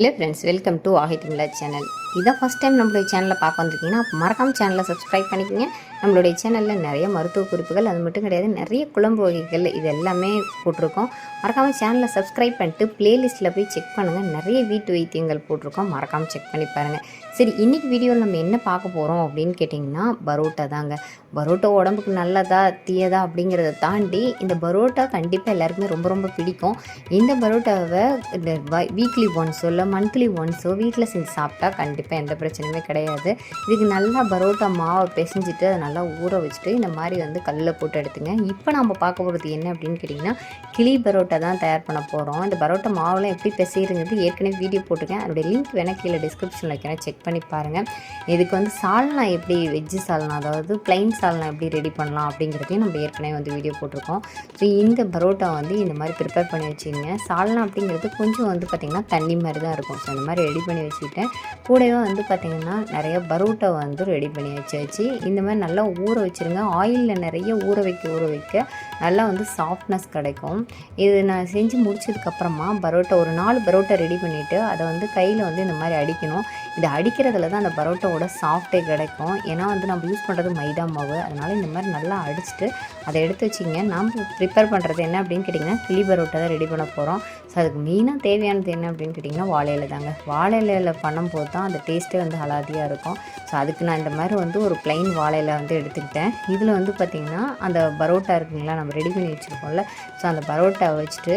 Hello friends welcome to ஆஹித்மில்லா channel இதான் first time நம்மளுடைய சேனலில் பார்க்க வந்திருக்கீங்கன்னா மறக்காம சேனலை சப்ஸ்கிரைப் பண்ணிக்கோங்க. நம்மளுடைய சேனலில் நிறைய மருத்துவ குறிப்புகள் அது மட்டும் கிடையாது நிறைய குழம்பு வகைகள் இது எல்லாமே போட்டிருக்கோம். மறக்காமல் சேனலை சப்ஸ்கிரைப் பண்ணிட்டு ப்ளேலிஸ்ட்டில் போய் செக் பண்ணுங்கள் நிறைய வீட்டு வைத்தியங்கள் போட்டிருக்கோம். மறக்காமல் செக் பண்ணி பாருங்கள் சரி இன்றைக்கி வீடியோவில் நம்ம என்ன பார்க்க போகிறோம் அப்படின்னு கேட்டிங்கன்னா பரோட்டா தாங்க. பரோட்டா உடம்புக்கு நல்லதா தீயதா அப்படிங்கிறத தாண்டி இந்த பரோட்டா கண்டிப்பாக எல்லாருக்குமே ரொம்ப ரொம்ப பிடிக்கும். இந்த பரோட்டாவை இந்த வீக்லி ஒன்ஸோ இல்லை மந்த்லி ஒன்ஸோ வீட்டில் செஞ்சு சாப்பிட்டா கண்டிப்பாக எந்த பிரச்சனையுமே கிடையாது. இதுக்கு நல்லா பரோட்டா மாவை பிசைஞ்சிட்டு அதை நல்லா ஊற வச்சுட்டு இந்த மாதிரி வந்து கல்லில் போட்டு எடுத்துங்க. இப்போ நம்ம பார்க்க போகிறது என்ன அப்படின்னு கேட்டிங்கன்னா கிளி பரோட்டா தான் தயார் பண்ண போகிறோம் இந்த பரோட்டா மாவுலாம் எப்படி பிசைறங்கிறது ஏற்கனவே வீடியோ போட்டிருக்கேன். அதோடைய லிங்க் வேணால் கீழே டிஸ்கிரிப்ஷனில் வைக்கிறேன். செக் பண்ணி பாருங்கள் இதுக்கு வந்து சால்னா எப்படி வெஜ்ஜு சால்னா அதாவது ப்ளைன் சால்னா எப்படி ரெடி பண்ணலாம் அப்படிங்கிறதையும் நம்ம ஏற்கனவே வந்து வீடியோ போட்டிருக்கோம். ஸோ இந்த பரோட்டா வந்து இந்த மாதிரி ப்ரிப்பேர் பண்ணி வச்சுருங்க சால்னா அப்படிங்கிறது கொஞ்சம் வந்து பார்த்திங்கன்னா தண்ணி மாதிரி தான் இருக்கும். ஸோ இந்த மாதிரி ரெடி பண்ணி வச்சுக்கிட்டேன். கூடவே வந்து பார்த்திங்கன்னா நிறைய பரோட்டா வந்து ரெடி பண்ணி வச்சு வச்சு இந்த மாதிரி நல்லா ஊற வச்சுருங்க. ஆயிலில் நிறைய ஊற வைக்க ஊற வைக்க நல்லா வந்து சாஃப்ட்னஸ் கிடைக்கும். இது நான் செஞ்சு முடிச்சதுக்கப்புறமா பரோட்டா ஒரு நாலு பரோட்டா ரெடி பண்ணிவிட்டு அதை வந்து கையில் வந்து இந்த மாதிரி அடிக்கணும். இது அடிக்கிறதுல தான் அந்த பரோட்டாவோட சாஃப்டே கிடைக்கும். ஏன்னா வந்து நம்ம யூஸ் பண்ணுறது மைதா மாவு. அதனால் இந்த மாதிரி நல்லா அடிச்சுட்டு அதை எடுத்து வச்சிங்க நம்ம ப்ரிப்பேர் பண்ணுறது என்ன அப்படின்னு கேட்டிங்கன்னா கிளி பரோட்டா தான் ரெடி பண்ண போகிறோம் ஸோ அதுக்கு மெயினாக தேவையானது என்ன அப்படின்னு கேட்டிங்கன்னா வாழை இலை தாங்க. வாழை பண்ணும்போது தான் அந்த டேஸ்ட்டே வந்து அலாதியாக இருக்கும். ஸோ அதுக்கு நான் இந்த மாதிரி வந்து ஒரு பிளைன் வாழை இலை வந்து எடுத்துக்கிட்டேன். இதில் வந்து பார்த்திங்கன்னா அந்த பரோட்டா இருக்குங்களா நம்ம ரெடி பண்ணி வச்சுருக்கோம்ல ஸோ அந்த பரோட்டாவை வச்சுட்டு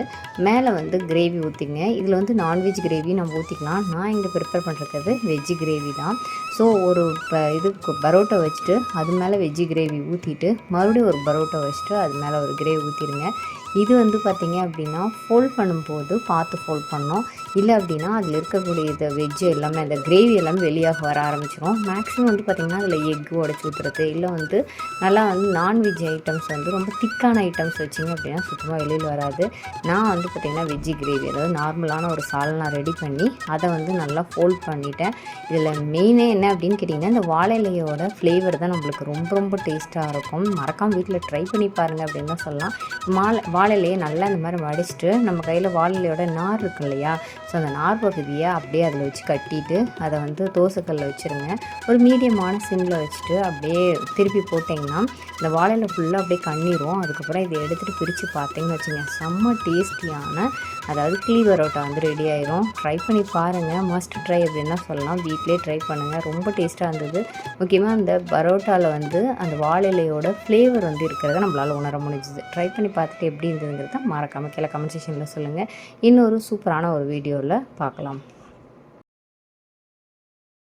மேலே வந்து கிரேவி ஊற்றிங்க இதில் வந்து நான்வெஜ் கிரேவி நம்ம ஊற்றிக்கலாம் நான் இங்கே ப்ரிப்பேர் பண்ணுறது வெஜ் கிரேவி தான். ஸோ ஒரு ப இது பரோட்டா வச்சுட்டு அது மேலே வெஜ்ஜு கிரேவி ஊற்றிட்டு மறுபடியும் ஒரு பரோட்டா வச்சுட்டு அது மேலே ஒரு கிரேவி ஊற்றிடுங்க இது வந்து பார்த்திங்க அப்படின்னா ஃபோல்ட் பண்ணும்போது பார்த்து ஃபோல்ட் பண்ணோம் இல்லை அப்படின்னா அதில் இருக்கக்கூடிய இந்த வெஜ்ஜு எல்லாமே அந்த கிரேவி எல்லாமே வெளியாக வர ஆரம்பிச்சிடும் மேக்ஸிமம் வந்து பார்த்திங்கன்னா அதில் எக்கு உடச்சி ஊற்றுறது இல்லை வந்து நல்லா வந்து நான்வெஜ் ஐட்டம்ஸ் வந்து ரொம்ப திக்கான ஐட்டம்ஸ் வச்சிங்க அப்படின்னா சுத்தமாக வெளியில் வராது. நான் வந்து பார்த்திங்கன்னா வெஜ்ஜு கிரேவி அதாவது நார்மலான ஒரு சால்னா ரெடி பண்ணி அதை வந்து நல்லா ஃபோல்ட் பண்ணிட்டேன். இதில் மெயினே என்ன அப்படின்னு கேட்டிங்கன்னா இந்த வாழை இலையோட ஃப்ளேவர் தான் நம்மளுக்கு ரொம்ப ரொம்ப டேஸ்ட்டாக இருக்கும். மறக்காமல் வீட்டில் ட்ரை பண்ணி பாருங்கள் அப்படின்னு தான் சொல்லலாம். மாலை வாழை இலையை நல்லா இந்த மாதிரி மடிச்சுட்டு நம்ம கையில் வாழை இலையோட நார் இருக்கு இல்லையா? ஸோ அந்த நார் பகுதியை அப்படியே அதில் வச்சு கட்டிட்டு அதை வந்து தோசைக்கல்லில் வச்சுருங்க. ஒரு மீடியமான சிம்மில் வச்சுட்டு அப்படியே திருப்பி போட்டிங்கன்னா இந்த வாழையில் ஃபுல்லாக அப்படியே கண்ணிரும். அதுக்கப்புறம் இதை எடுத்துகிட்டு பிரித்து பார்த்தீங்கன்னு வச்சுங்க செம்ம டேஸ்டியான அதாவது கிளி பரோட்டா வந்து ரெடி ஆயிரும். ட்ரை பண்ணி பாருங்கள் மஸ்ட் ட்ரை அப்படின்னா சொல்லலாம். வீட்டிலே ட்ரை பண்ணுங்கள் ரொம்ப டேஸ்ட்டாக இருந்தது. முக்கியமாக அந்த பரோட்டாவில் வந்து அந்த வாழையிலையோட ஃப்ளேவர் வந்து இருக்கிறத நம்மளால் உணர முடிஞ்சுது. ட்ரை பண்ணி பார்த்துட்டு எப்படி இருந்ததுங்கிறத மறக்காமல் கீழே கமெண்ட் செக்ஷனில் சொல்லுங்கள் இன்னொரு சூப்பரான ஒரு வீடியோவில் பார்க்கலாம்.